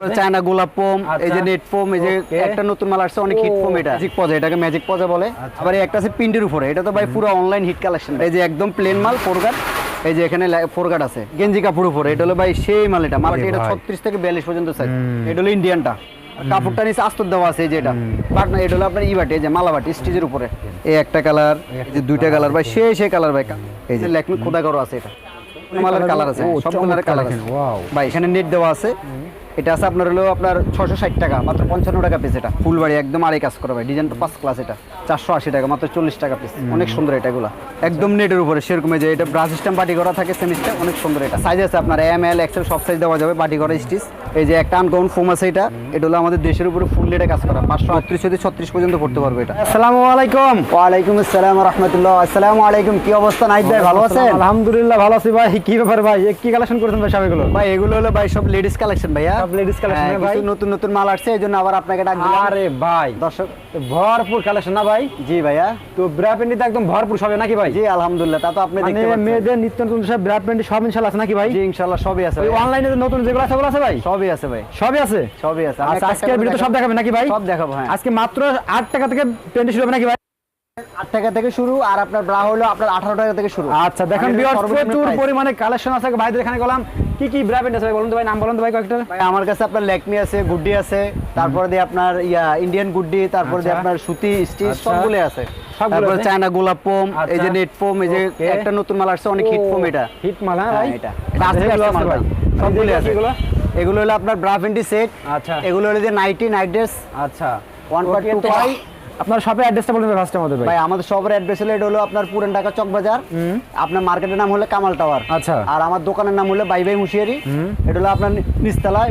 China গোলাপ foam আচ্ছা। এই যে নেট ফোম এই যে একটা নতুন মাল আসছে অনেক হিট এটা। ম্যাজিক পজা এটাকে ম্যাজিক পজা বলে। আচ্ছা। আবার একটা আছে উপরে এটা তো ভাই পুরো অনলাইন হিট কালেকশন এই যে একদম প্লেন মাল ফোরগাট এই যে এখানে ফোরগাট আছে। গেঞ্জি কাপড় উপরে এটা হলো ভাই সেই মাল এটা। মাল এটা। ছত্রিশ থেকে বিয়াল্লিশ পর্যন্ত সাইজ এটা হলো ইন্ডিয়ানটা কাপড়টা নিচে আস্তর দেওয়া আছে এই যে এটা। বাট না এটা হলো আপনার ইবাটি এই যে মালাবাটি স্টিজের উপরে। এই একটা কালার এই যে দুইটা কালার ভাই সেই সেই কালার ভাই এই যে ল্যাকমি খোদা করো আছে এটা। মালের কালার আছে সব কালার আছে। ভাই এখানে নেট দেওয়া আছে। এটা আছে আপনার হলো আপনার ছশো ষাট টাকা মাত্র পঞ্চান্ন টাকা পিস এটা। ফুলবাড়ি একদম আড়াই কাজ করা ভাই ডিজাইন তো ফার্স্ট ক্লাস এটা। চারশো আশি টাকা মাত্র চল্লিশ টাকা পিস অনেক সুন্দর এটা এগুলা। একদম নেটের উপরে সেরকমই যে এটা ব্রাশ স্টাম্প বাটি করা থাকে সেমিস্টার অনেক সুন্দর এটা। সাইজ আছে আপনার এম এল এক্সেল সব সাইজ দেওয়া যাবে বাটি করা স্টিচ এই যে একটা আনকমন ফোম আছে এটা এটা হলো আমাদের দেশের উপরে ফুল লেটে কাজ করা। পাঁচশো আটত্রিশ থেকে ছত্রিশ পর্যন্ত পড়তে পারবে এটা। আসসালামু আলাইকুম। ওয়ালাইকুম আসসালাম রহমতুল্লাহ। আসসালামু আলাইকুম কি অবস্থা নাইট ভাই ভালো আছেন? আলহামদুলিল্লাহ ভালো আছি ভাই। কি ব্যাপার ভাই? কি কালেকশন করেছেন ভাই সবগুলো? ভাই এগুলো হলো ভাই সব লেডিস কালেকশন ভাইয়া। সব ladies collection হ্যাঁ, ভাই? নতুন নতুন মাল আসছে এই জন্য আবার আপনাকে ডাক দিলাম। আরে ভাই দর্শক ভরপুর কালেকশন না ভাই? জি ভাইয়া। তো ব্রা প্যান্টিতে একদম ভরপুর সবে নাকি ভাই? জি আলহামদুলিল্লাহ তা তো আপনি মানে দেখতে পাচ্ছেন। মেয়েদের নিত্য নতুন সব ব্রা প্যান্টি সব ইনশাআল্লাহ আছে নাকি ভাই? জি ইনশাআল্লাহ সবই আছে ভাই। অনলাইনে নতুন যেগুলো আছে আছে ভাই? সবই আছে ভাই। সবই আছে? সবই আছে। আচ্ছা আজকের একটা সব দেখাবেন নাকি ভাই? সব দেখাবো হ্যাঁ। আজকে মাত্র আট টাকা থেকে প্যান্টি শুরু হবে নাকি ভাই? আট টাকা থেকে শুরু আর আপনার ব্রা হলো আপনার আঠারো টাকা থেকে শুরু। আচ্ছা দেখেন সর্বনিম্ন প্রচুর পরিমাণে কালেকশন আছে। ভাইদের এখানে গেলাম। কি কি ব্রা প্যান্ট আছে ভাই? বলুন তো ভাই নাম বলুন তো ভাই কয়েকটা। ভাই আমার কাছে আপনার ল্যাকমি আছে গুড্ডি আছে তারপরে দিয়ে আপনার ইয়া ইন্ডিয়ান গুড্ডি তারপরে দিয়ে আচ্ছা। আপনার সুতি স্টিচ আচ্ছা। সবগুলো আছে। তারপরে চায়না গোলাপ ফোম এই যে আচ্ছা। নেট ফোম এই যে একটা নতুন মাল আসছে অনেক হিট ফোম এটা। হিট মাল হ্যাঁ ভাই। হ্যাঁ, এটা। এটা আজকে আসছে আছে মাল ভাই ভাই। সবগুলো আছে। এগুলো হলো আপনার ব্রা প্যান্টি সেট আচ্ছা। এগুলো হলো যে নাইটি নাইট ড্রেস আচ্ছা। ওয়ান Okay, টু তো আপনার শপের অ্যাড্রেসটা বলুন ফার্স্ট আমাদের ভাই। ভাই আমাদের সবার অ্যাড্রেস হলো এটা হলো আপনার পুরান ঢাকা চক বাজার। আপনার মার্কেটের নাম হলো কামাল টাওয়ার আচ্ছা। আর আমার দোকানের নাম হলো বাই বাই মুশিয়ারি এটা হলো আপনার নিচতলায়।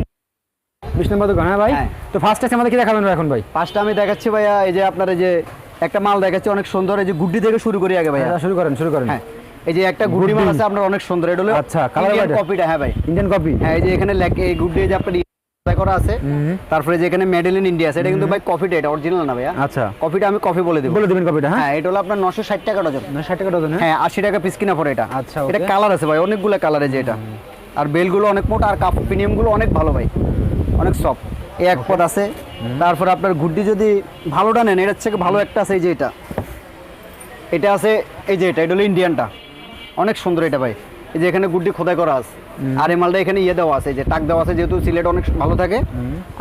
বিশ নম্বর দোকান হ্যাঁ ভাই? হ্যাঁ। তো ফার্স্ট টাইম আমাদের কি দেখাবেন ভাই এখন ভাই? পাঁচটা আমি দেখাচ্ছি ভাইয়া এই যে আপনার এই যে একটা মাল দেখাচ্ছি অনেক সুন্দর এই যে গুড্ডি থেকে শুরু করি আগে ভাইয়া। আচ্ছা, শুরু করেন শুরু করেন। হ্যাঁ। এই যে একটা গুড্ডি মাল আছে আপনার অনেক সুন্দর। এটা হলো আচ্ছা, white? কপিটা হ্যাঁ ভাই। ইন্ডিয়ান কপি হ্যাঁ এই যে এখানে এই গুড্ডি যে আপনার ইয়ে করা আছে তারপরে যে এখানে মেডেল ইন ইন্ডিয়া আছে এটা কিন্তু ভাই কফিটা এটা অরিজিনাল না ভাইয়া? আচ্ছা। কফিটা আমি কফি বলে দেবো। বলে দেবেন কপিটা হ্যাঁ? হ্যাঁ এটা হলো আপনার নশো ষাট টাকা ডজন। না ষাট টাকা ডজন হ্যাঁ? হ্যাঁ আশি টাকা পিস কিনা পড়ে এটা। আচ্ছা, এটা কালার আছে ভাই অনেকগুলো কালার আছে এটা। আর বেলগুলো অনেক মোটা আর কাপ প্রিমিয়ামগুলো অনেক ভালো ভাই। অনেক সফট এই এক পদ আছে। তারপর আপনার গুড্ডি যদি ভালোটা নেন এটার থেকে ভালো একটা আছে এই যে এটা। এটা আছে এই যে এটা এটা হলো ইন্ডিয়ানটা অনেক সুন্দর এটা ভাই। এই যে এখানে গুড্ডি খোদাই করা আছে। আর এই মালটা এখানে ইয়ে দেওয়া আছে যে টাক দেওয়া আছে যেহেতু সিলেট অনেক ভালো থাকে।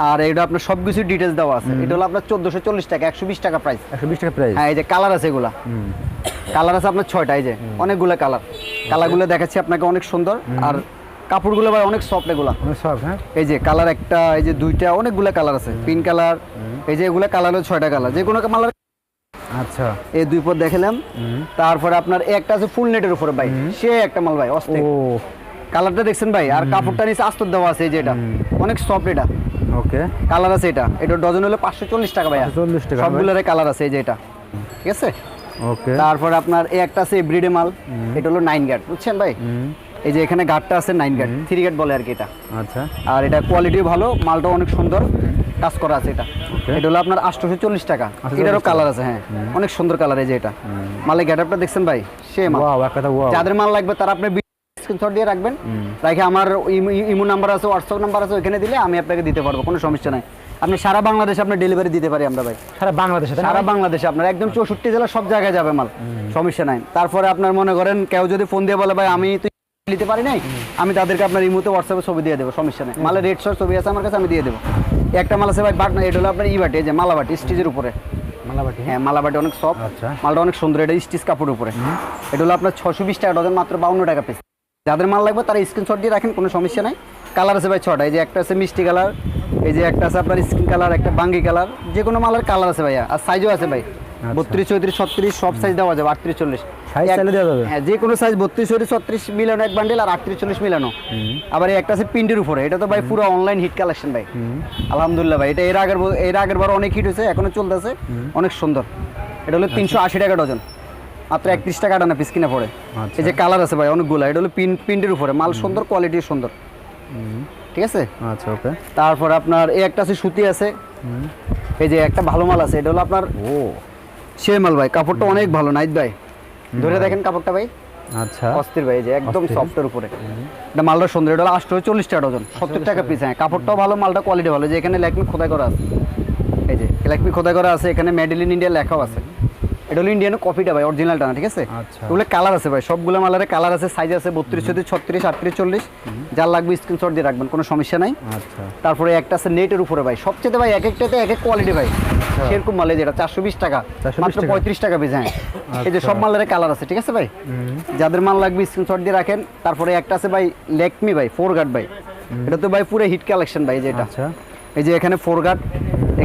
আর এটা আপনার সব কিছু ডিটেলস দেওয়া আছে। এটা হলো আপনার চোদ্দোশো চল্লিশ টাকা একশো বিশ টাকা প্রাইস একশো বিশ টাকা প্রাইস হ্যাঁ এই যে কালার আছে এগুলা। কালার আছে আপনার ছয়টা এই যে অনেকগুলো কালার কালারগুলো দেখাচ্ছি আপনাকে অনেক সুন্দর। আর কাপড়গুলো ভাই অনেক সফট এগুলা। হ্যাঁ? এই যে কালার একটা এই যে দুইটা অনেকগুলো কালার আছে। পিঙ্ক কালার এই যে এগুলো কালার হলো ছয়টা কালার যে কোনো কালার আচ্ছা। এই দুই পদ দেখালাম তারপরে আপনার একটা আছে ফুল নেটের উপরে ভাই। সে একটা মাল ভাই অস্থির। কালারটা দেখছেন ভাই? আর কাপড়টা নিচে আস্তর দেওয়া আছে এই যে এটা। অনেক সফট এটা। ওকে। কালার আছে এটা। এটা ডজন হলো পাঁচশো চল্লিশ টাকা ভাই 540 টাকা, সবগুলোর কালার আছে এই যে এটা। ঠিক আছে? ওকে। তারপর আপনার এই একটা আছে ব্রিডে মাল। এটা হলো নাইন গার্ড বুঝছেন ভাই? এই যে এখানে গার্ডটা আছে নাইন গার্ড থ্রি গার্ড বলে আর কি এটা। আচ্ছা। আর এটা কোয়ালিটি ভালো মালটা অনেক সুন্দর। কাজ করা আছে এটা. এটা হলো আপনার আটশোশো চল্লিশ টাকা। এটারও কালার আছে হ্যাঁ। অনেক সুন্দর কালার এই যে এটা। মালের দেখছেন ভাই? সে মাল যাদের মাল লাগবে তারা আপনি স্ক্রিনশট দিয়ে রাখবেন। রাখে আমার ইমো- ইমো নাম্বার আছে হোয়াটসঅ্যাপ নাম্বার আছে ওইখানে দিলে আমি আপনাকে দিতে পারব কোনো সমস্যা নাই। আপনি সারা বাংলাদেশে আপনার ডেলিভারি দিতে পারি আমরা ভাই। সারা বাংলাদেশে সারা বাংলাদেশে আপনার একদম চৌষট্টি জেলা সব জায়গায় যাবে মাল। সমস্যা নাই। তারপরে আপনার মনে করেন কেউ যদি ফোন দিয়ে বলে ভাই আমি তুই নিতে পারি নাই আমি তাদেরকে আপনার ইমুতে হোয়াটসঅ্যাপে ছবি দিয়ে দেবো সমস্যা নেই। মালের রেড শর ছবি আছে আমার কাছে আমি দিয়ে দেবো। একটা মালা আছে ভাই বাট না এটা হলো আপনার ইবাটি যে মালাবাটি স্টিজের উপরে। মালাবাটি? হ্যাঁ হ্যাঁ মালাবাটি অনেক সফট আচ্ছা। মালটা অনেক সুন্দর এটা স্টিচ কাপড়ের উপরে। এটা হলো আপনার ছশো বিশ টাকা ডজন মাত্র বাউন্ন টাকা পিস যাদের মাল লাগবে তারা স্ক্রিনশট দিয়ে রাখেন কোনো সমস্যা নাই। কালার আছে ভাই ছটা এই যে একটা আছে মিষ্টি কালার এই যে একটা আছে আপনার স্কিন কালার একটা বাঙ্গি কালার যে কোনো মালের কালার আছে ভাইয়া আর সাইজও আছে ভাই। বত্রিশ চৌত্রিশ ছত্রিশ সব সাইজ দেওয়া যাবে আটত্রিশ চল্লিশ? হ্যাঁ যে কোনো সাইজ বত্রিশ চৌত্রিশ ছত্রিশ মিলানো এক বান্ডেল আর আটত্রিশ চল্লিশ মিলানো। আবার একটা আছে পিন্ডের উপরে। এটা তো ভাই পুরো অনলাইন হিট কালেকশন ভাই। আলহামদুলিল্লাহ ভাই এটা এর আগের এর আগের বার অনেক হিট হয়েছে এখনও চলতেছে। অনেক সুন্দর। এটা হলো তিনশো আশি টাকা ডজন মাত্র একত্রিশ টাকা আটানা পিস কিনা পড়ে। আচ্ছা। এই যে কালার আছে ভাই অনেকগুলো। এটা হলো পিন পিন্ডের উপরে। মাল সুন্দর কোয়ালিটি সুন্দর। ঠিক আছে? আচ্ছা ওকে তারপর আপনার এই একটা আছে সুতি আছে। এই যে একটা ভালো মাল আছে এটা হলো আপনার ও। সে মাল ভাই কাপড়টা অনেক ভালো নাইদ ভাই। ধরে দেখেন কাপড়টা ভাই। আচ্ছা। অস্থির ভাই যে একদম সফট সফটের উপরে। এটা মালটা সুন্দর এটা আষ্ট চল্লিশ টাকা ডজন সত্তর টাকা পিস হ্যাঁ। কাপড়টাও ভালো মালটা কোয়ালিটি ভালো। যে এখানে ল্যাকমি খোদাই করা আছে। এই যে ল্যাকমি খোদাই করা আছে এখানে মেড ইন ইন্ডিয়া লেখাও আছে। এটা হলো ইন্ডিয়ান কপিটা ভাই অরিজিনালটা না ঠিক আছে? আচ্ছা। এগুলো কালার আছে ভাই সবগুলো মালের কালার আছে সাইজ আছে বত্রিশ চৌত্রিশ ছত্রিশ আটত্রিশ চল্লিশ। যার লাগবে স্ক্রিনশট দিয়ে রাখবেন কোনো সমস্যা নাই। আচ্ছা। তারপরে একটা আছে নেটের উপরে ভাই সবচেয়ে ভাই এক একটাতে এক এক কোয়ালিটি ভাই সেরকম মালে যেটা চারশো বিশ টাকা 420 মাত্র? পঁয়ত্রিশ টাকা পিস হ্যাঁ। এই যে সব মালের কালার আছে ঠিক আছে ভাই? যাদের মাল লাগবে স্ক্রিনশট দিয়ে রাখেন তারপরে একটা আছে ভাই লেকমি ভাই ফোর গার্ড ভাই এটা তো ভাই পুরো হিট কালেকশন ভাই যেটা আচ্ছা। এই যে এখানে ফোর গার্ড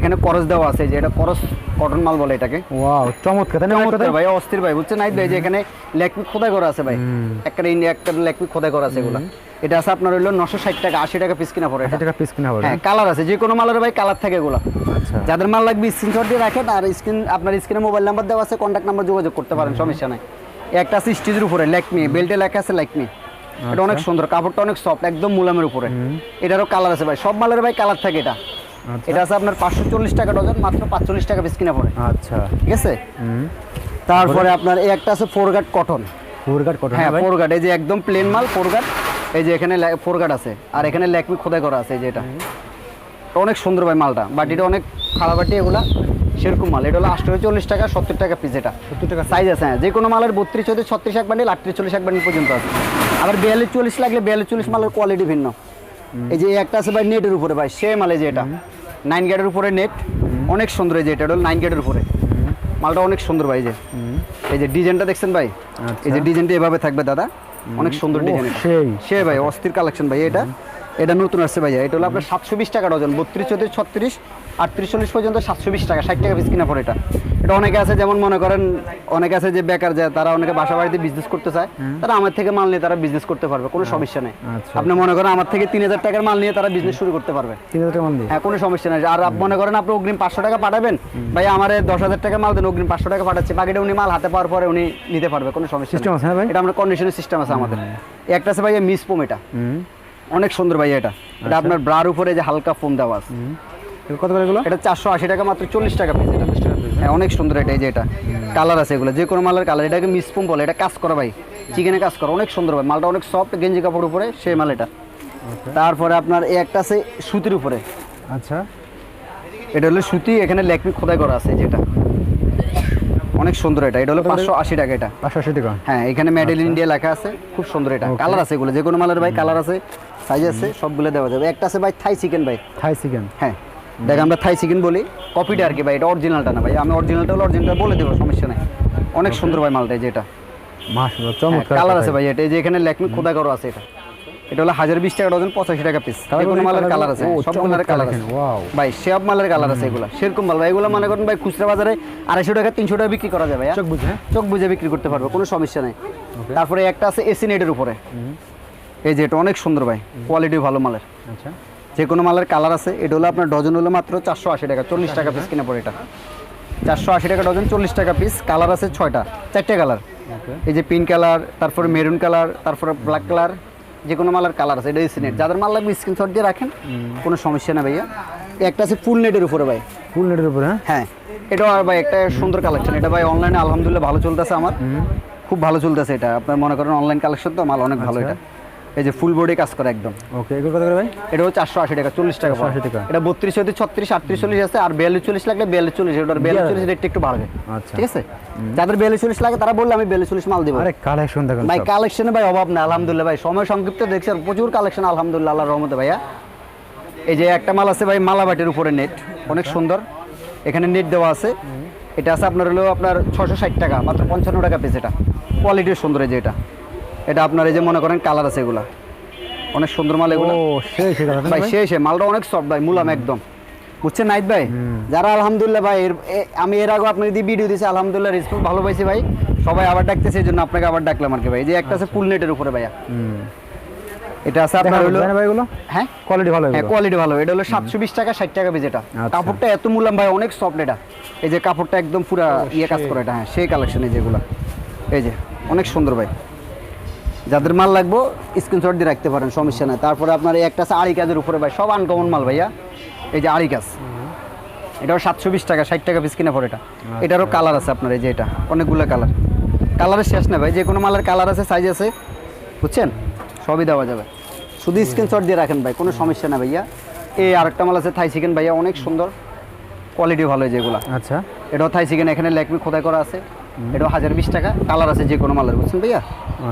এখানে করস দেওয়া আছে যে এটা করস কটন মাল বলে এটাকে। ওয়াও চমৎকার ভাই, চমৎকার ভাই অস্থির ভাই বুঝছেন? নাই ভাই যে এখানে লেকমি খোদাই করা আছে ভাই। একটা ইন্ডিয়া একটা লেকমি খোদাই করা আছে এগুলো। এটা আছে আপনার হইল নশো ষাট টাকা আশি টাকা পিস কিনা পড়ে টাকা পিস কিনা হবে হ্যাঁ কালার আছে যে কোনো মালের ভাই কালার থাকে এগুলো। আচ্ছা। যাদের মাল লাগবে স্ক্রিনশট দিয়ে রাখেন আর স্ক্রিন আপনার স্ক্রিনে মোবাইল নাম্বার দেওয়া আছে কন্ট্যাক্ট নাম্বার যোগাযোগ করতে পারেন সমস্যা নাই। একটা আছে স্টিজের উপরে লেকমি বেল্টে লেখা আছে লেকমি। এটা অনেক সুন্দর কাপড়টা অনেক সফট একদম মুলামের উপরে। এটারও কালার আছে ভাই সব মালের ভাই কালার থাকে এটা। আচ্ছা। এটা আছে আপনার পাঁচশো চল্লিশ টাকা ডজন মাত্র পাঁচচল্লিশ টাকা পিস কিনা পড়ে। আচ্ছা। ঠিক আছে? তারপরে আপনার এই একটা আছে ফোর গার্ড কটন। ফুরগাট কটন হ্যাঁ ফোর গার্ড এই যে একদম প্লেন মাল ফোর গার্ড এই যে এখানে ফোর গার্ড আছে। আর এখানে ল্যাকমি খোদাই করা আছে এই যে এটা। অনেক সুন্দর ভাই মালটা বাটিটা অনেক খারাপ বাটি এগুলা সেরকম মাল। এটা হলো আটশো চল্লিশ টাকা সত্তর টাকা পিস এটা। সত্তর টাকা সাইজ আছে হ্যাঁ। যে কোনো মালের বত্রিশ চৌত্রিশ ছত্রিশ এক বান্ডিল আটত্রিশ চল্লিশ এক বান্ডিল পর্যন্ত আছে। আবার বিয়াল্লিশ চল্লিশ লাগলে বিয়াল্লিশ চল্লিশ মালের কোয়ালিটি ভিন্ন। এই যে একটা আছে ভাই নেটের উপরে ভাই সে মালে যে এটা। নাইন গেটের উপরে নেট অনেক সুন্দর এই যে এটা হল নাইন গেটের উপরে। মালটা অনেক সুন্দর ভাই এই যে। এই যে ডিজাইনটা দেখছেন ভাই? এই যে ডিজাইনটা এভাবে থাকবে দাদা। অনেক সুন্দর ডিজাইন সেই। সে ভাই অস্থির কালেকশন ভাই এটা। এটা নতুন আসছে ভাইয়া। এটা হলো আপনার সাতশো বিশ টাকা ডজন বত্রিশ চৌত্রিশ ছত্রিশ আটত্রিশ চল্লিশ পর্যন্ত সাতশো বিশ টাকা ষাট টাকা পিস কিনা পড়ে এটা। এটা অনেকে আছে যেমন মনে করেন অনেকে আছে যে বেকার যায় তারা অনেকে বাসা বাড়িতে বিজনেস করতে চায় তারা আমার থেকে মাল নিয়ে তারা বিজনেস করতে পারবে কোনো সমস্যা নেই। আচ্ছা। আপনি মনে করেন আমার থেকে তিন হাজার টাকার মাল নিয়ে তারা বিজনেস শুরু করতে পারবে। হ্যাঁ কোনো সমস্যা নেই। আর মনে করেন আপনি অগ্রিম পাঁচশো টাকা পাঠাবেন ভাই আমার দশ হাজার টাকা মাল দেন অগ্রিম পাঁচশো টাকা পাঠাচ্ছে বাকিটা উনি মাল হাতে পাওয়ার পরে উনি নিতে পারবে কোনো সমস্যা হ্যাঁ এটা আমরা কন্ডিশনের সিস্টেম আছে আমাদের। একটা আছে ভাই মিস পোম এটা। অনেক সুন্দর ভাই এটা। আচ্ছা। এটা আপনার ব্রার উপরে যে হালকা ফোম দেওয়া আছে। কত করে এগুলো? এটা চারশো আশি টাকা মাত্র চল্লিশ টাকা পিস এটা হ্যাঁ। অনেক সুন্দর এটা এই যে এটা। কালার আছে এগুলো যে কোনো মালের কালার। এটাকে মিসপুম বলে এটা কাজ করা ভাই। চিকেনে কাজ করা অনেক সুন্দর ভাই। মালটা অনেক সফট গেঞ্জি কাপড় উপরে সেই মাল এটা। তারপরে আপনার এই একটা আছে সুতির উপরে। আচ্ছা। এটা হলো সুতি এখানে লেকমি খোদাই করা আছে যেটা অনেক সুন্দর এটা। এটা হলো পাঁচশো আশি টাকা এটা। পাঁচশো আশি টাকা। হ্যাঁ এখানে মেড ইন ইন্ডিয়া লেখা আছে। খুব সুন্দর এটা। কালার আছে এগুলো। যে কোনো মালের ভাই কালার আছে সাইজ আছে সবগুলো দেওয়া যাবে। একটা আছে ভাই থাই চিকেন ভাই। থাই চিকেন হ্যাঁ। দেখ আমরা থাই চিকেন বলি। কপিটা আর কি ভাই এটা অরিজিনালটা না ভাই। আমি অরিজিনালটা হলো অরিজিনালটা বলে দেবো সমস্যা নাই। অনেক সুন্দর ভাই মালটা যেটা যে মাশাআল্লাহ চমৎকার কালার আছে ভাই এটা এই যে এখানে লেকমি খোদা করা আছে এটা। এটা হলো হাজার বিশ টাকা ডজন পঁচাশি টাকা পিস কোনো মালের কালার আছে সব মালের কালার আছে। ভাই সব মালের কালার আছে এগুলো। সেরকম মাল ভাই এগুলো মনে করেন ভাই খুচরা বাজারে আড়াইশো টাকা তিনশো টাকা বিক্রি করা যাবে চোখ বুঝে হ্যাঁ? চোখ বুঝে বিক্রি করতে পারবে কোনো সমস্যা নেই। তারপরে একটা আছে এসি নেটের উপরে। এই যে এটা অনেক সুন্দর ভাই কোয়ালিটি ভালো মালের। আচ্ছা। যে কোনো মালের কালার আছে এটা হলো আপনার ডজন হলো মাত্র চারশো আশি টাকা চল্লিশ টাকা পিস কিনে পড়ে এটা। চারশো আশি টাকা ডজন চল্লিশ টাকা পিস কালার আছে ছয়টা চারটে কালার এই যে পিঙ্ক কালার তারপরে মেরুন কালার তারপরে ব্ল্যাক কালার যে কোনো মালের কালার আছে এটা স্ক্রিনেট নেট যাদের মাল লাগবে স্ক্রিনশট দিয়ে রাখেন কোনো সমস্যা না ভাইয়া। একটা আছে ফুল নেটের উপরে ভাই। ফুল নেটের উপরে হ্যাঁ? হ্যাঁ। আর ভাই একটা সুন্দর কালেকশন এটা ভাই অনলাইনে আলহামদুলিল্লাহ ভালো চলতেছে আমার। খুব ভালো চলতেছে এটা। আপনার মনে করেন অনলাইন কালেকশন তো মাল অনেক ভালো এটা। এই যে ফুল বডি কাজ করে একদম। ওকে এগুলো কত করে ভাই? এটাও চারশো আশি টাকা চল্লিশ টাকা পড়ে। 480 টাকা। এটা বত্রিশ হতে ছত্রিশ আটত্রিশ চল্লিশ আছে আর বিয়াল্লিশ চল্লিশ লাগলে বিয়াল্লিশ চল্লিশ ওটার বিয়াল্লিশ। চল্লিশ রেটটা একটু বাড়বে। আচ্ছা। ঠিক আছে? যাদের বিয়াল্লিশ চল্লিশ লাগে তারা বললে আমি বিয়াল্লিশ চল্লিশ মাল দেবো। আরে কালেকশন দেখেন ভাই কালেকশনে ভাই অভাব না আলহামদুলিল্লাহ ভাই। সময় সংক্ষিপ্ত দেখছেন প্রচুর কালেকশন আলহামদুলিল্লাহ আল্লাহর রহমতে ভাইয়া। এই যে একটা মাল আছে ভাই মালাবাটির উপরে নেট অনেক সুন্দর। এখানে নেট দেওয়া আছে। এটা আছে আপনার হলো আপনার ছশো ষাট টাকা মাত্র পঞ্চান্ন টাকা পিস এটা। কোয়ালিটির সুন্দর এই যে এটা। এটা আপনার এই যে মনে করেন কালার আছে এগুলা। অনেক সুন্দর মাল এগুলো। ও সেই ভাই সে মালটা অনেক সফট ভাই মুলাম একদম। বুঝছেন নাইট ভাই? যারা আলহামদুলিল্লাহ ভাই আমি এর আগে আপনাকে দিয়ে ভিডিও দিয়েছি আলহামদুলিল্লাহ রেসপন্স ভালো পাইছি ভাই। সবাই আবার ডাকতেছে এই জন্য আপনাকে আবার ডাকলাম আর কি ভাই। যে একটা আছে ফুল নেটের উপরে ভাইয়া। এটা আছে আপনার হলো ভাই হ্যাঁ? কোয়ালিটি ভালো হ্যাঁ কোয়ালিটি ভালো। এটা হলো সাতশো বিশ টাকা ষাট টাকা পিস এটা। আচ্ছা। কাপড়টা এত মূল্যাম ভাই অনেক সফট এটা। এই যে কাপড়টা একদম পুরা ইয়ে কাজ করে এটা হ্যাঁ সেই কালেকশন এই যেগুলো এই যে অনেক সুন্দর ভাই। যাদের মাল লাগবো স্ক্রিনশট দিয়ে রাখতে পারেন সমস্যা নাই। তারপরে আপনার এই একটা আছে আড়ি কাজের উপরে ভাই সব আনকমন মাল ভাইয়া। এই যে আড়ি কাজ। এটাও সাতশো বিশ টাকা ষাট টাকা পিস কিনা পড়ে এটা। এটারও কালার আছে আপনার এই যে এটা। অনেকগুলো কালার কালারের শেষ না ভাই যে কোনো মালের কালার আছে সাইজ আছে বুঝছেন? সবই দেওয়া যাবে। শুধু স্ক্রিনশট দিয়ে রাখেন ভাই কোনো সমস্যা না ভাইয়া। এই আরেকটা মাল আছে থাই চিকেন ভাইয়া অনেক সুন্দর। কোয়ালিটি ভালো যেগুলো। আচ্ছা। এটাও থাই চিকেন এখানে ল্যাকমি খোদাই করা আছে। এটাও হাজার বিশ টাকা। কালার আছে যে কোনো মালের বুঝছেন ভাইয়া?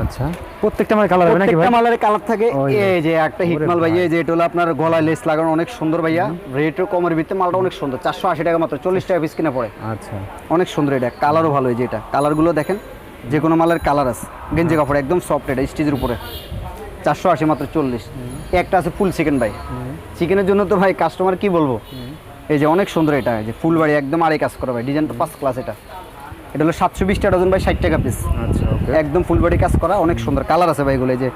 আচ্ছা। প্রত্যেকটা কালার হবে নাকি প্রত্যেকটা মালের কালার থাকে। যে। এই যে একটা হিট ভাইয়া যে এটা হলো আপনার গলায় লেস লাগানো অনেক সুন্দর ভাইয়া। রেটও কমের ভিতরে মালটা অনেক সুন্দর। চারশো আশি টাকা মাত্র চল্লিশ টাকা পিস কিনে পড়ে। আচ্ছা। অনেক সুন্দর এটা। কালারও ভালো এই যে এটা। কালারগুলো দেখেন যে কোনো মালের কালার আছে। গেঞ্জি কাপড় একদম সফট এটা স্টিচের উপরে। চারশো আশি মাত্র চল্লিশ। একটা আছে ফুল চিকেন ভাই। চিকেনের জন্য তো ভাই কাস্টমার কি বলব? এই যে অনেক সুন্দর এটা যে ফুল বাড়ি একদম আড়াই কাজ করা ভাই। ডিজাইনটা ফার্স্ট ক্লাস এটা। এটা হলো সাতশো বিশটা টাকা ডজন ভাই ষাট টাকা পিস আচ্ছা একদম ফুল বডি কাজ করা অনেক সুন্দর কালার আছে ভাই এগুলো এই যে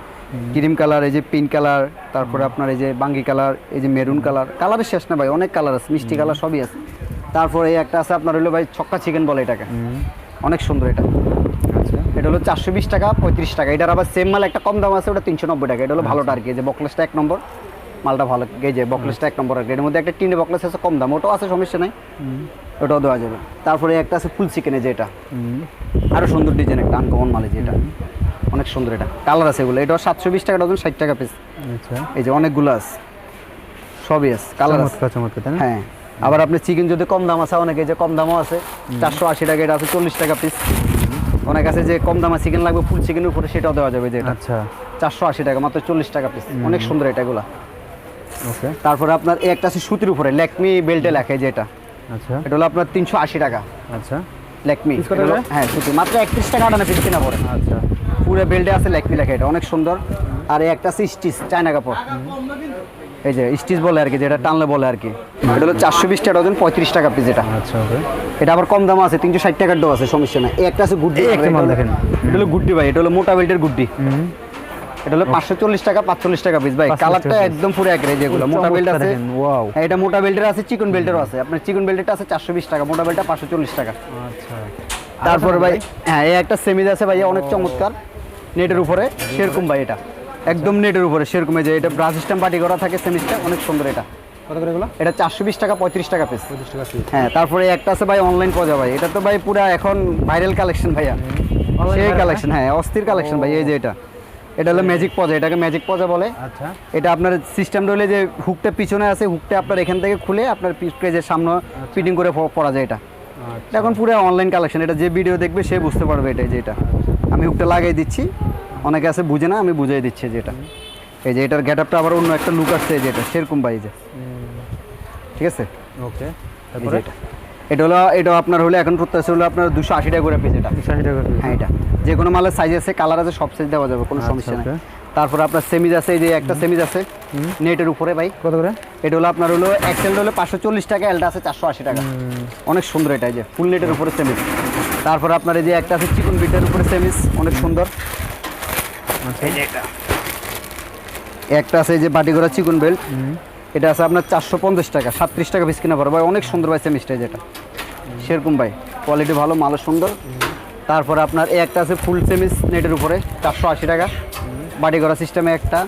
ক্রিম কালার এই যে পিঙ্ক কালার তারপরে আপনার এই যে বাঙ্গি কালার এই যে মেরুন কালার কালারের শেষ না ভাই অনেক কালার আছে মিষ্টি কালার সবই আছে। তারপরে এই একটা আছে আপনার হলো ভাই ছক্কা চিকেন বলে এটাকে। অনেক সুন্দর এটা। আচ্ছা। এটা হলো চারশো বিশ টাকা পঁয়ত্রিশ টাকা। এটার আবার সেম মাল একটা কম দাম আছে ওটা তিনশো নব্বই টাকা। এটা হলো ভালোটা আর কি যে বকলেসটা এক নম্বর। মালটা ভালো যে বকলেসটা এক নম্বর আর এর মধ্যে একটা টিনে বকলেস আছে কম দাম ওটাও আছে সমস্যা নাই। ওটাও দেওয়া যাবে। তারপরে একটা আছে ফুল চিকেনে যে এটা। আরও সুন্দর ডিজাইন একটা আনকমন মালে যে এটা। অনেক সুন্দর এটা। কালার আছে এগুলো। এটাও সাতশো বিশ টাকা ডজন ষাট টাকা পিস আচ্ছা। এই যে অনেকগুলো আছে। সবই আছে। কালার আছে। হ্যাঁ। আবার আপনি চিকেন যদি কম দাম আছে অনেকে যে কম দামও আছে চারশো আশি টাকা এটা আছে চল্লিশ টাকা পিস অনেক আছে যে কম দামে চিকেন লাগবে ফুল চিকেনের উপরে সেটাও দেওয়া যাবে যে এটা। আচ্ছা। চারশো আশি টাকা মাত্র চল্লিশ টাকা পিস অনেক সুন্দর এটা এগুলা। ওকে তারপরে আপনার এই একটা আছে সুতির উপরে ল্যাকমি বেল্টে লেখা এই যে এটা আচ্ছা। এটা হলো আপনার তিনশো আশি টাকা। আচ্ছা। ল্যাকমি। করে? হ্যাঁ সুতি। মাত্র একত্রিশ টাকা আটানা পিস কিনা পড়ে। আচ্ছা। পুরো বেল্টে আছে ল্যাকমি লেখা এটা অনেক সুন্দর। আর এই একটা আছে স্টিচ চায়না কাপড়। এই যে স্টিচ বলে আর কি যেটা টানলে বলে আর কি। এটা হলো চারশো বিশ টাকা ডজন পঁয়ত্রিশ টাকা পিস এটা। আচ্ছা ওকে এটা আবার কম দাম আছে তিনশো ষাট টাকার ডো আছে সমস্যা এই একটা আছে গুড্ডি। একটা মাল দেখেন। এটা হলো গুড্ডি ভাই এটা হলো মোটা বেল্টের গুড্ডি। এটা হলো পাঁচশো চল্লিশ টাকা পাঁচচল্লিশ টাকা পিস ভাই কালারটা একদম পুরো এক মোটা বেল্ট আছে। wow। হ্যাঁ, এটা মোটা বেল্টের আছে চিকন বেল্টেরও আছে। আপনার চিকন বেল্টেরটা আছে চারশো বিশ টাকা মোটা বেল্টটা পাঁচশো চল্লিশ টাকা। আচ্ছা। তারপরে ভাই হ্যাঁ এই একটা সেমিজ আছে ভাই অনেক চমৎকার। নেটের উপরে সেরকম ভাই এটা। একদম নেটের উপরে সেরকম যে এটা ব্রাশ সিস্টেম পার্টি করা থাকে সেমিজটা অনেক সুন্দর এটা। কত করে এগুলো? এটা চারশো বিশ টাকা পঁয়ত্রিশ টাকা পিস টাকা পিস হ্যাঁ তারপরে একটা আছে ভাই অনলাইন পজা ভাই। এটা তো ভাই পুরা এখন ভাইরাল কালেকশন ভাইয়া। সেই কালেকশন হ্যাঁ অস্থির কালেকশন ভাই এই যে এটা। এটা হলো ম্যাজিক পজা এটাকে ম্যাজিক পজা বলে। আচ্ছা। এটা আপনার সিস্টেম রইলে যে হুকটা পিছনে আছে হুকটা আপনার এখান থেকে খুলে আপনার পেজের সামনে ফিটিং করে প- পরা যায় এটা। আচ্ছা। এটা এখন পুরো অনলাইন কালেকশন এটা যে ভিডিও দেখবে সে বুঝতে পারবে এটা যে এটা। আমি হুকটা লাগিয়ে দিচ্ছি অনেকে আছে বুঝে না আমি বুঝিয়ে দিচ্ছি যেটা এই যে এটার গেট আপটা আবার অন্য একটা লুক আসছে এই যে এটা সেরকম যে। ঠিক আছে? ওকে এটা। এটা হলো এটা আপনার হলো এখন প্রত্যাশা হলো আপনার দুশো আশি টাকা করে পিস এটা। দুশো আশি টাকা। হ্যাঁ এটা। যে কোনো মালের সাইজ আছে কালার আছে সব সাইজ দেওয়া যাবে কোনো আচ্ছা, সমস্যা নেই। তারপর আপনার সেমিজ আছে এই যে একটা সেমিজ আছে নেটের উপরে ভাই। কত করে? এটা হলো আপনার হলো এক্সেল হলো পাঁচশো চল্লিশ টাকা এলটা আছে চারশো আশি টাকা। অনেক সুন্দর এটা এই যে ফুল নেটের উপরে সেমিজ তারপর আপনার এই যে একটা আছে চিকন বিটের উপরে সেমিজ অনেক সুন্দর। আচ্ছা। একটা আছে এই যে বাটি করা চিকন বেল্ট এটা আছে আপনার চারশো পঞ্চাশ টাকা, সাতত্রিশ টাকা পিস কিনা পড়ে। ভাই, অনেক সুন্দর ভাই সেমিজটা যেটা সেরকম ভাই কোয়ালিটি ভালো মালও সুন্দর। তারপরে আপনার এই একটা আছে ফুল সেমিস নেটের উপরে, চারশো আশি টাকা। বাটি করা সিস্টেমে একটা।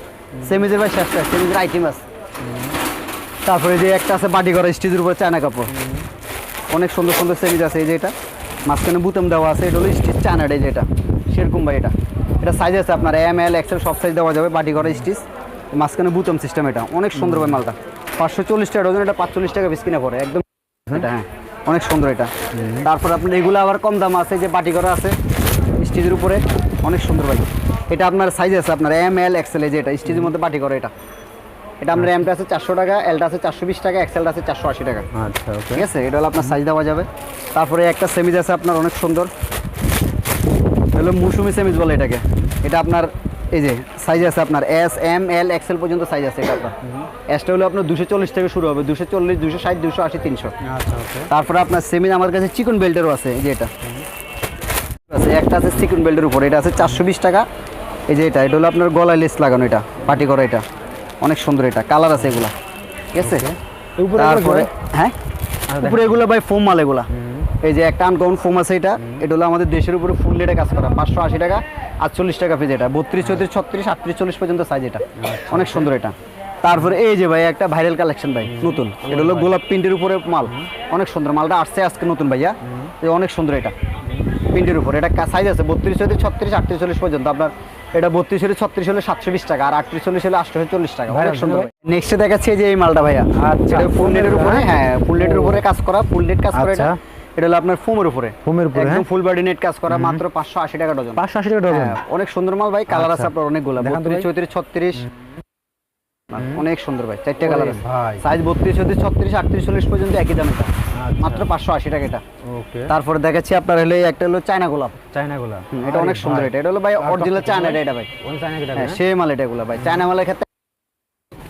সেমিজের ভাই শেষটা সেমিজের আইটেম আছে। তারপরে যে একটা আছে বাটি করা স্টিজের উপরে চায়না কাপড়। অনেক সুন্দর সুন্দর সেমিজ আছে এই যে এটা। মাঝখানে বুতাম দেওয়া আছে, এটা হলো স্টিচ চায়নাটা এই যে এটা। সেরকম ভাই এটা। এটা সাইজ আছে আপনার এম এল এক্সেল সব সাইজ দেওয়া যাবে বাটি করা স্টিচ মাঝখানে বুতাম সিস্টেম এটা। অনেক সুন্দর ভাই মালটা। পাঁচশো চল্লিশ টাকা ডজন এটা পাঁচচল্লিশ টাকা পিস কিনে পড়ে একদম এটা হ্যাঁ অনেক সুন্দর এটা। তারপর আপনার এগুলো আবার কম দাম আছে যে বাটি করা আছে স্টিচের উপরে অনেক সুন্দর ভাই। এটা আপনার সাইজ আছে আপনার এম এল এক্সেল এই যে এটা স্টিচের মধ্যে বাটি করা এটা। এটা আপনার এমটা আছে চারশো টাকা এলটা আছে চারশো বিশ টাকা এক্সেলটা আছে চারশো আশি টাকা। আচ্ছা ঠিক আছে? এটা হলো আপনার সাইজ দেওয়া যাবে। তারপরে একটা সেমিজ আছে আপনার অনেক সুন্দর। হলো মৌসুমি সেমিজ বলে এটাকে। এটা আপনার এই যে সাইজ আছে আপনার এস এম এল এক্সেল পর্যন্ত সাইজ আছে এটা আপনার। এসটা হলো আপনার দুশো চল্লিশ থেকে শুরু হবে দুশো চল্লিশ দুশো ষাট দুশো আশি তিনশো। আচ্ছা তারপরে আপনার সেমিজ আমার কাছে চিকন বেল্টেরও আছে এই যে এটা। আছে একটা আছে চিকন বেল্টের উপর এটা আছে চারশো বিশ টাকা। এই যে এটা এটা হলো আপনার গলায় লেস লাগানো এটা পাটি করা এটা। অনেক সুন্দর এটা কালার আছে এগুলা। ঠিক আছে? উপরে তারপরে হ্যাঁ? উপরে এগুলো ভাই ফোম মাল এগুলা। এই যে একটা আনকমন ফোম আছে এটা এটা হলো আমাদের দেশের উপরে ফুল রেটে কাজ করা পাঁচশো আশি টাকা। আটচল্লিশ টাকা পিস এটা। বত্রিশ চৌত্রিশ ছত্রিশ আটত্রিশ চল্লিশ পর্যন্ত সাইজ এটা। অনেক সুন্দর এটা। তারপরে এই যে ভাই একটা ভাইরাল কালেকশন ভাই নতুন। এটা হলো গোলাপ প্রিন্টের উপরে মাল। অনেক সুন্দর মালটা আসছে আজকে নতুন ভাইয়া। এই অনেক সুন্দর এটা। প্রিন্টের উপর। এটা সাইজ আছে বত্রিশ হতে ছত্রিশ আটত্রিশ চল্লিশ পর্যন্ত। আপনার এটা বত্রিশ হলে ছত্রিশ হলে সাতশো বিশ টাকা আর আটত্রিশ চল্লিশ হলে আটশো চল্লিশ টাকা। অনেক সুন্দর। নেক্সটে দেখাচ্ছি যে এই মালটা ভাইয়া। আচ্ছা, এটা ফুল নেটের উপরে হ্যাঁ ফুল নেটের উপরে কাজ করা ফুল নেট কাজ করা এটা। আচ্ছা। এটা হলো আপনার ফোমের উপরে। ফোমের উপরে, একদম? ফুল বডি নেট কাজ করা মাত্র পাঁচশো আশি টাকা ডজন পাঁচশো আশি টাকা ডজন হ্যাঁ, অনেক সুন্দর মাল ভাই কালার আছে আচ্ছা। আপনার অনেকগুলো। দেখান তো বত্রিশ ভাই। চৌত্রিশ ছত্রিশ। অনেক সুন্দর ভাই চারটে কালার আছে। ভাই। সাইজ বত্রিশ চৌত্রিশ ছত্রিশ আটত্রিশ চল্লিশ পর্যন্ত একই দাম এটা। আচ্ছা। মাত্র পাঁচশো আশি টাকা এটা। ওকে। তারপরে দেখাচ্ছি আপনার হলে একটা হলো চায়না গোলাপ। চায়না গুলা হুম, এটা অনেক সুন্দর এটা। এটা হলো ভাই অরিজিনাল চায়না এটা ভাই। হ্যাঁ সে মাল এটা এগুলো ভাই। চায়না মালের ক্ষেত্রে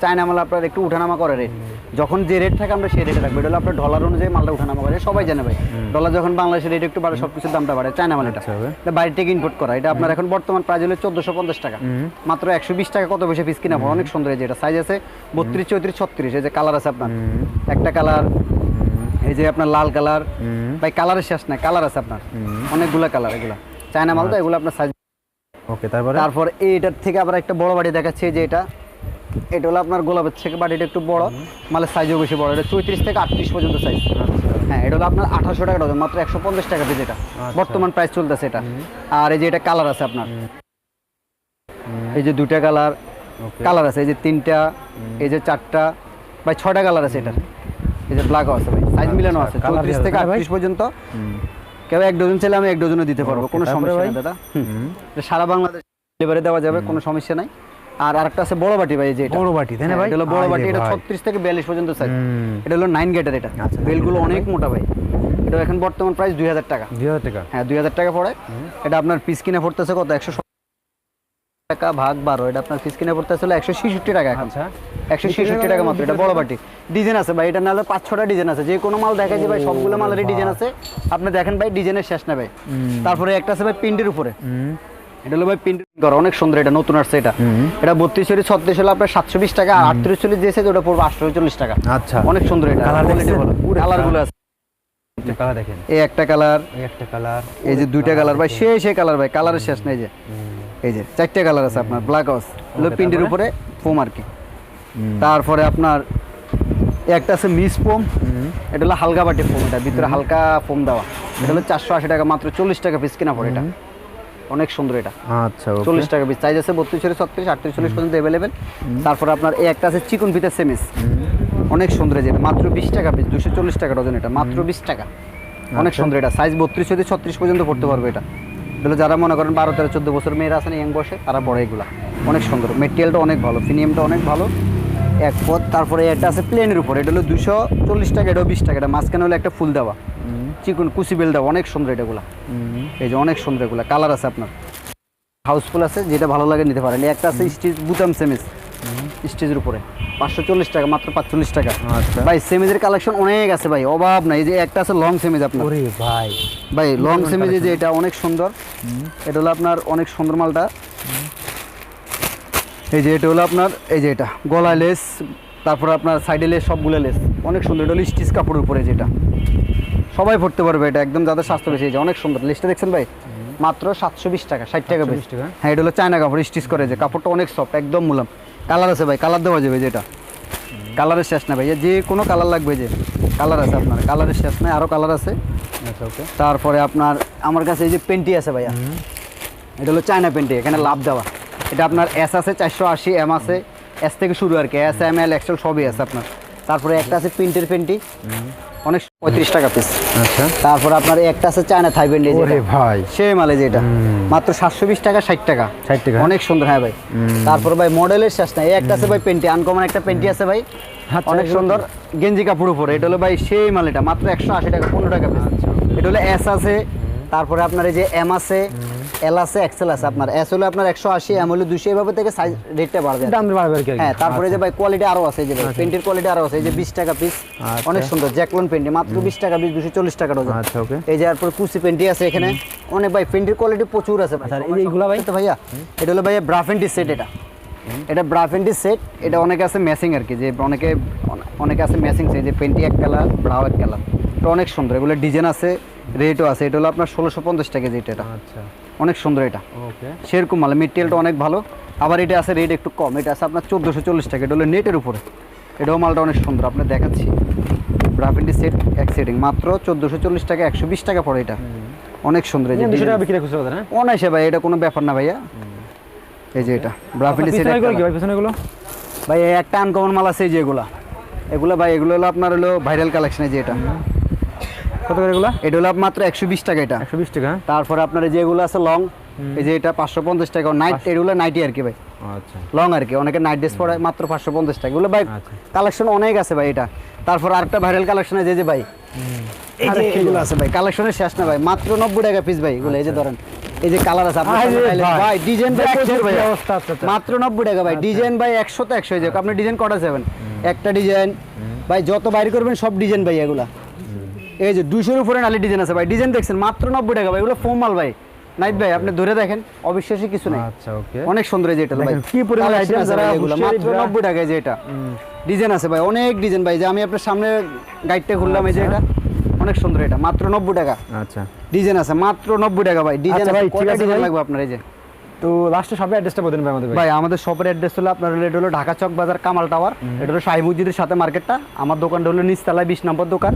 চায়না মাল আপনার একটু উঠানামা করে রেট যখন যে রেট থাকে আমরা সেই রেটে রাখব এটা হলো আপনার ডলার অনুযায়ী মালটা উঠানামা করে। সবাই জানে ভাই ডলার যখন বাংলাদেশের রেট একটু বাড়ে সব কিছুর দামটা বাড়ে। চায়না মাল এটা। আচ্ছা বাইরে থেকে ইম্পোর্ট করা। এটা আপনার এখন বর্তমান প্রাইস হলো চোদ্দশো পঞ্চাশ টাকা। মাত্র একশো বিশ টাকা কত পয়সা পিস কিনা অনেক সুন্দর এই যে এটা। সাইজ আছে বত্রিশ চৌত্রিশ ছত্রিশ। এই যে কালার আছে আপনার। একটা কালার এই যে আপনার লাল কালার ভাই কালারের শেষ নাই। কালার আছে আপনার। অনেকগুলা কালার এগুলা। চায়না মাল তো এগুলো আপনার সাইজ ওকে তারপরে? তারপর এইটার থেকে আবার একটা বড় বাড়ি দেখাচ্ছে যে এটা। এটা হলো আপনার গোলাপের থেকে বাড়িটা একটু বড়। মালের সাইজও বেশি বড়। এটা চৌত্রিশ থেকে আটত্রিশ পর্যন্ত সাইজ হ্যাঁ এটা হলো আপনার আঠাশশো টাকা ডজন মাত্র একশো পঞ্চাশ টাকা পিস এটা। বর্তমান প্রাইস চলতেছে এটা। আর এই যে এটা কালার আছে আপনার। এই যে দুটা কালার কালার আছে। এই যে তিনটা এই যে চারটা ভাই ছয়টা কালার আছে এটা এই যে ব্ল্যাকও আছে ভাই। সাইজ মিলানো আছে। চৌত্রিশ থেকে আটত্রিশ পর্যন্ত। কেউ এক ডজন চাইলে আমি এক ডজনও দিতে পারব। কোনো সমস্যা? নেই দাদা। সারা বাংলাদেশ ডেলিভারি দেওয়া যাবে কোনো সমস্যা নাই। আর আরেকটা আছে বড় বাটি ভাই যে এটা। বড় বাটি, তাই না হ্যাঁ, ভাই? এটা হলো বড় বাটি এটা ভাই। ছত্রিশ থেকে বিয়াল্লিশ পর্যন্ত সাইজ এটা হলো নাইন গেটের এটা। আচ্ছা, বেলগুলো অনেক মোটা ভাই। এটা এখন বর্তমান প্রাইস দুই হাজার টাকা। দুই হাজার টাকা। হ্যাঁ দুই হাজার টাকা পড়ে। এটা আপনার পিস কিনে পড়তেছে কত? একশো টাকা ভাগ বারো। এটা আপনার পিস কিনে পড়তেছে হলো একশো ছেষট্টি টাকা এখন। আচ্ছা। একশো ছেষট্টি টাকা মাত্র এটা বড় বাটি। ডিজাইন আছে ভাই এটা পাঁচ ছটা ডিজাইন আছে। যে কোনো মাল দেখা যায় ভাই সবগুলো মালেরই ডিজাইন আছে। আপনি দেখেন ভাই ডিজাইনের শেষ না ভাই। তারপরে একটা আছে ভাই প্রিন্টের উপরে। এটা হলো ভাই প্রিন্ট করা অনেক সুন্দর এটা নতুন আসছে এটা। এটা বত্রিশ চল্লিশ ছত্রিশ হলে আপনার সাতশো বিশ টাকা আর আটত্রিশ চল্লিশ দিয়েছে ওটা পড়বে আটশো চল্লিশ টাকা। আচ্ছা। অনেক সুন্দর এটা কালারগুলো আছে। কালার দেখেন। এই একটা কালার একটা কালার এই যে দুইটা কালার ভাই সেই সেই কালার ভাই কালারের শেষ নেই যে। এই যে চারটে কালার আছে আপনার ব্ল্যাক হাউস হলো প্রিন্টের তারপরে? উপরে ফোম আর কি। তারপরে আপনার একটা আছে মিস ফোম এটা হলো হালকা বাটি ফোম এটা ভিতরে হালকা ফোম দেওয়া। এটা হলো চারশো আশি টাকা মাত্র চল্লিশ টাকা পিস কিনা পড়ে এটা। অনেক সুন্দর এটা। আচ্ছা চল্লিশ টাকা পিস সাইজ আছে বত্রিশ চল্লিশ ছত্রিশ আটত্রিশ চল্লিশ পর্যন্ত অ্যাভেলেবেল তারপর আপনার এই একটা আছে চিকন ফিতের সেমিস অনেক সুন্দর যেটা মাত্র বিশ টাকা পিস দুশো চল্লিশ টাকা ডজন এটা। মাত্র বিশ টাকা। অনেক আচ্ছা। সুন্দর এটা। সাইজ বত্রিশ থেকে ছত্রিশ পর্যন্ত পড়তে পারবে এটা। এগুলো যারা মনে করেন বারো তেরো চোদ্দ বছর মেয়েরা আছেন ইয়াং বসে তারা পড়ে এগুলো। অনেক সুন্দর। মেটেরিয়ালটা অনেক ভালো। ফিনিয়ামটা অনেক ভালো। এক পথ। তারপরে এটা আছে প্লেনের উপর। এটা হলো দুশো চল্লিশ টাকা এটাও বিশ টাকা। এটা মাঝখানে হলো একটা ফুল দেওয়া। চিকন কুচি বেল দেওয়া অনেক সুন্দর এটাগুলা এই যে অনেক সুন্দর এগুলা কালার আছে আপনার। হাউসফুল আছে যেটা ভালো লাগে নিতে পারেন। একটা আছে স্টিচ বুতাম সেমিস স্টেজের উপরে। পাঁচশো চল্লিশ টাকা মাত্র পাঁচচল্লিশ টাকা। আচ্ছা। ভাই সেমিজের কালেকশন অনেক আছে ভাই অভাব নাই। এই যে একটা আছে লং সেমিজ আপনার। ভাই। ভাই লং সেমিজ যে এটা অনেক সুন্দর। এটা হলো আপনার অনেক সুন্দর মালটা। এই যে এটা হলো আপনার এই যে এটা। গলায় লেস তারপর আপনার সাইডে লেস সবগুলো লেস। অনেক সুন্দর। এটা হলো স্টিচ কাপড়ের উপরে যেটা। সবাই পড়তে পারবে এটা একদম যাদের স্বাস্থ্য বেশি অনেক সুন্দর। লিস্টটা দেখছেন ভাই? মাত্র সাতশো বিশ টাকা ষাট টাকা বেশ 720 টাকা? হ্যাঁ এটা হলো চায়না কাপড় স্টিচ করে যে কাপড়টা অনেক সফট একদম মুলাম। কালার আছে ভাই কালার দেওয়া যাবে যেটা কালারের শেষ না ভাই যে কোনো কালার লাগবে যে কালার আছে আপনার কালারের শেষ নাই আরও কালার আছে। আচ্ছা তারপরে আপনার আমার কাছে এই যে পেন্টি আছে ভাইয়া। এটা হলো চায়না পেন্টি এখানে লাভ দেওয়া। এটা আপনার এস আছে চারশো আশি এম আছে এস থেকে শুরু আর কি এস এম এল এক্সেল সবই আছে আপনার। তারপরে একটা আছে প্রিন্টের পেন্টি অনেক পঁয়ত্রিশ টাকা পিস আচ্ছা। তারপর আপনার একটা আছে চায়না থাই ওরে ভাই। সেই মালে যেটা। মাত্র সাতশো বিশ টাকা ষাট টাকা। 60 টাকা? অনেক সুন্দর হ্যাঁ ভাই। তারপর ভাই মডেলের শেষ নাই। এই একটা আছে ভাই পেন্টি আনকমন একটা পেন্টি আছে ভাই। আচ্ছা, অনেক সুন্দর। গেঞ্জি কাপড় উপরে। এটা হলো ভাই সেই মাল এটা মাত্র একশো আশি টাকা পনেরো টাকা পিস এটা হলো এস আছে। তারপরে আপনার এই যে এম আছে। এল আছে এক্সেল আছে আপনার। এস হলো আপনার একশো আশি এম হলো দুশো এভাবে থেকে সাইজ রেটটা বাড়বে। দাম বাড়বে হ্যাঁ তারপরে যে ভাই কোয়ালিটি আরও আছে যে ভাই পেন্টের কোয়ালিটি আরও আছে এই যে বিশ টাকা পিস আচ্ছা। অনেক সুন্দর জ্যাকলন পেন্টি মাত্র বিশ টাকা পিস দুশো চল্লিশ টাকা ডজন আচ্ছা ওকে এই যে তারপর কুচি পেন্টি আছে এখানে। অনেক ভাই পেন্টির কোয়ালিটি প্রচুর আছে ভাই। আচ্ছা, এইগুলা ভাই? তো ভাইয়া এটা হলো ভাইয়া ব্রাফেন্টি সেট এটা। এটা ব্রাফেন্টি সেট এটা অনেকে আছে ম্যাচিং আর কি যে অনেকে অনেকে আছে ম্যাচিং সেট যে পেন্টি এক কালার ব্রাউ এক কালার এটা অনেক সুন্দর এগুলো ডিজাইন আছে রেটও আছে এটা হলো আপনার ষোলোশো পঞ্চাশ টাকা যেটা এটা। আচ্ছা। অনেক সুন্দর এটা। ওকে সেরকম মাল মেটেরিয়ালটা অনেক ভালো। আবার এটা আছে রেট একটু কম। এটা আছে আপনার চোদ্দোশো চল্লিশ টাকা। এটা হলো নেটের উপরে। এটাও মালটা অনেক সুন্দর। আপনার দেখাচ্ছি। ব্রাফেন্টি সেট এক সেটিং মাত্র চোদ্দোশো চল্লিশ টাকা একশো বিশ টাকা পড়ে এটা। অনেক সুন্দর এই যে ভাই এটা কোনো ব্যাপার না ভাইয়া। এই যে এটা। ব্রাফিলি আপনার সেট এগুলো ভাই একটা আনকমন মাল আছে এই যে এগুলা। এগুলো ভাই এগুলো হলো আপনার হলো ভাইরাল কালেকশন এই যে এটা। কত করে এগুলো? এটা হলো মাত্র একশো বিশ টাকা এটা। একশো বিশ টাকা হ্যাঁ? তারপরে আপনার যেগুলো আছে লং এই যে এটা পাঁচশো পঞ্চাশ টাকা নাইট এগুলো নাইটি আর কি ভাই। আচ্ছা। লং আর কি অনেকে নাইট ড্রেস পরে মাত্র পাঁচশো পঞ্চাশ টাকা। এগুলো ভাই আচ্ছা। কালেকশন অনেক আছে ভাই এটা। তারপর আরেকটা ভাইরাল কালেকশন আছে যে ভাই। এই যে এগুলো আছে ভাই কালেকশনের শেষ না ভাই মাত্র নব্বই টাকা পিস ভাই এগুলো এই যে ধরেন। এই যে কালার আছে ভাই। ডিজাইন ভাই আচ্ছা, আচ্ছা। মাত্র নব্বই টাকা ভাই ডিজাইন ভাই একশো তো একশো হয়ে যাবে আপনি ডিজাইন কটা যাবেন একটা ডিজাইন ভাই যত বাইর করবেন সব ডিজাইন ভাই এগুলা। এই যে দুশোর উপরে নালি ডিজাইন আছে ভাই। ডিজাইন দেখছেন? মাত্র নব্বই টাকা ভাই। এগুলো ফোম মাল ভাই। নাইট ভাই আপনি ধরে দেখেন অবিশ্বাসী কিছু নেই। আচ্ছা ওকে। অনেক সুন্দর এই যে এটা দেখেন, কি পরিমাণ Collection যারা এগুলো, মাত্র ব্রা- নব্বই টাকায় যে এটা। ডিজাইন আছে ভাই অনেক ডিজাইন ভাই। যে আমি আপনার সামনে গাইডটা খুললাম এই যে এটা। অনেক সুন্দর এটা মাত্র নব্বই টাকা। আচ্ছা। ডিজাইন আছে মাত্র নব্বই টাকা ভাই। ডিজাইন আচ্ছা ভাই, ঠিক কয়টা আছে ডিজাইন লাগবে আপনার এই যে? তো লাস্টে সবে অ্যাড্রেসটা বলেন ভাই আমাদের ভাই। ভাই আমাদের শপের অ্যাড্রেস হলো আপনার হলো এটা হলো ঢাকা চক বাজার কামাল টাওয়ার এটা হলো শাহী মসজিদের সাথে মার্কেটটা আমার দোকানটা হলো নিচতলায় বিশ নম্বর দোকান।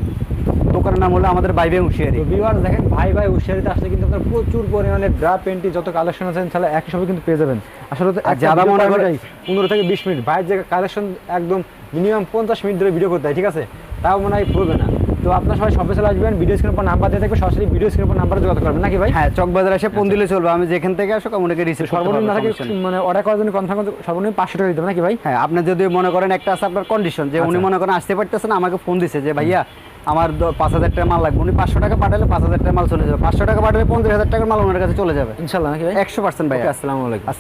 দোকানের নাম হলো আমাদের বাইবে হুঁশিয়ারি। তো ভিউয়ার্স দেখেন ভাই ভাই উশিয়ারিতে আসলে কিন্তু আপনার প্রচুর পরিমাণে ব্রা পেন্টি যত কালেকশন আছে তাহলে একই সময় কিন্তু পেয়ে যাবেন। আসলে তো যারা মনে করে- পনেরো থেকে বিশ মিনিট ভাইয়ের যে কালেকশন একদম মিনিমাম পঞ্চাশ মিনিট ধরে ভিডিও করতে হয় ঠিক আছে? তাও মনে হয় পড়বে না। তো আপনার সবাই সবে চলে আসবেন ভিডিও স্ক্রিনের উপর নাম্বার দিয়ে থাকবে সরাসরি ভিডিও স্ক্রিনের উপর নাম্বারে যোগাযোগ করবেন। নাকি ভাই? হ্যাঁ চক বাজার এসে ফোন দিলে চলবে। আমি যেখান থেকে আসো কমুনিকে রিসিভ সর্বনিম্ন থাকে মানে অর্ডার করার জন্য কনফার্ম সর্বনিম্ন পাঁচশো টাকা দিতে হবে নাকি ভাই? হ্যাঁ আপনি যদি মনে করেন একটা আছে আপনার কন্ডিশন যে উনি আচ্ছা। মনে করেন আসতে পারতেছেন আমাকে ফোন দিছে যে ভাইয়া আমার পাঁচ হাজার টাকা মাল লাগবে। উনি পাঁচশো টাকা পাঠালে পাঁচ হাজার টাকা মাল চলে যাবে। পাঁচশো টাকা পাঠালে পঞ্চাশ হাজার টাকার মাল ওনার কাছে চলে যাবে। ইনশাল্লাহ নাকি একশো পার্সেন্ট ভাই আসসালামাইকুম আসসালামু আলাইকুম। আসসালাম।